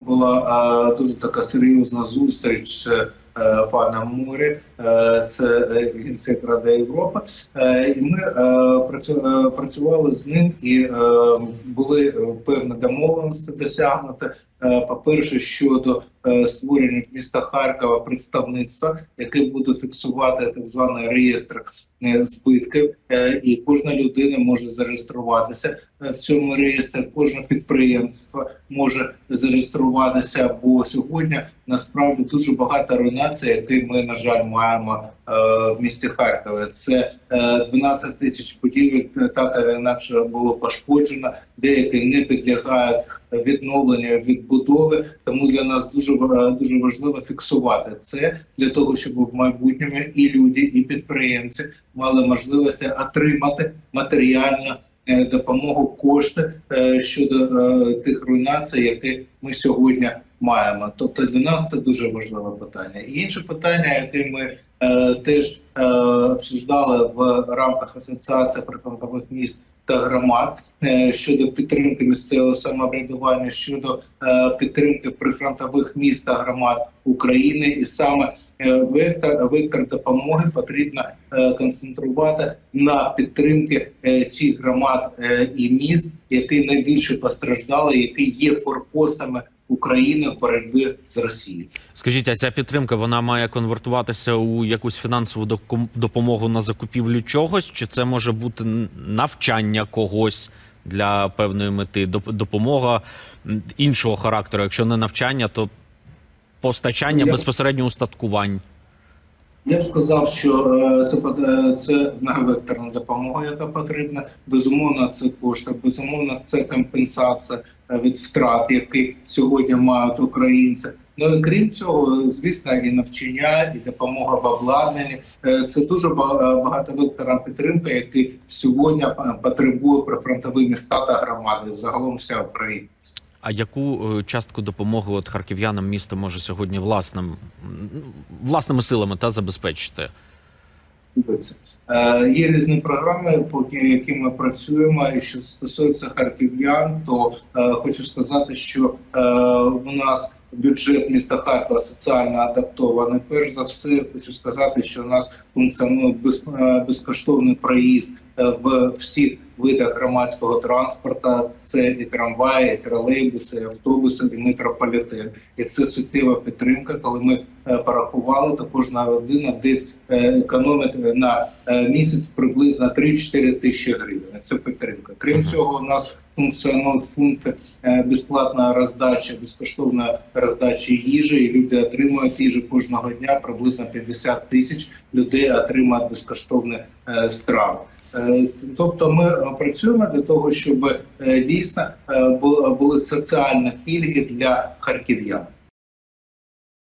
була е, дуже така серйозна зустріч е, пана Мури, е, це генсек Ради Європи. І ми працювали з ним і були певні домовленості досягнуті. Е, По-перше, щодо е, створення міста Харкова представництва, яке буде фіксувати так званий реєстр е, збитків, і кожна людина може зареєструватися в цьому реєстрі. Кожне підприємство може зареєструватися. Бо сьогодні насправді дуже багато руйнацій, які ми на жаль маємо в місті Харкові. Це е, 12 тисяч будівель е, так або інакше було пошкоджено. Деякі не підлягають відновленню відбудови. Тому для нас дуже дуже важливо фіксувати це для того, щоб в майбутньому і люди, і підприємці мали можливості отримати матеріальну е, допомогу кошти е, щодо е, тих руйнацій, які ми сьогодні маємо. Тобто для нас це дуже важливе питання. І інше питання, яке ми е, теж е, обсуждали в рамках асоціації прифронтових міст та громад е, щодо підтримки місцевого самоврядування, щодо е, підтримки прифронтових міст та громад України, і саме е, вектор, вектор допомоги потрібно концентрувати на підтримки цих громад і міст, які найбільше постраждали, які є форпостами України в боротьбі з Росією. Скажіть, а ця підтримка вона має конвертуватися у якусь фінансову допомогу на закупівлю чогось, чи це може бути навчання когось для певної мети, допомога іншого характеру? Якщо не навчання, то постачання Я- безпосередньо устаткувань. Я б сказав, що е, це е, це многовекторна допомога, яка потрібна. Безумовно, це кошти, безумовно, це компенсація від втрат, які сьогодні мають українці. Ну і крім цього, звісно, і навчання, і допомога в обладнанні. Е, Це дуже е, багатовекторна підтримка, який сьогодні е, потребує прифронтові міста та громади, взагалом вся Україна. А яку частку допомоги от харків'янам місто може сьогодні власним власними силами та забезпечити? Е, Є різні програми, по яким ми працюємо. І що стосується харків'ян, то е, хочу сказати, що е, у нас бюджет міста Харкова соціально адаптований. Перш за все, хочу сказати, що у нас функціонує без, е, безкоштовний проїзд е, в всіх видах громадського транспорту. Це і трамваї, і тролейбуси, і автобуси, і метрополітен. І це суттєва підтримка. Коли ми е, порахували, то кожна родина десь е, економить на е, місяць приблизно 3-4 тисячі гривень. Це підтримка. Крім цього, у нас функціонують функти безплатна роздача, безкоштовна роздача їжі. І люди отримують їжу кожного дня. Приблизно 50 тисяч людей отримують безкоштовні страв. Е, Тобто, ми е, працюємо для того, щоб е, дійсно е, були соціальні пільги для харків'ян.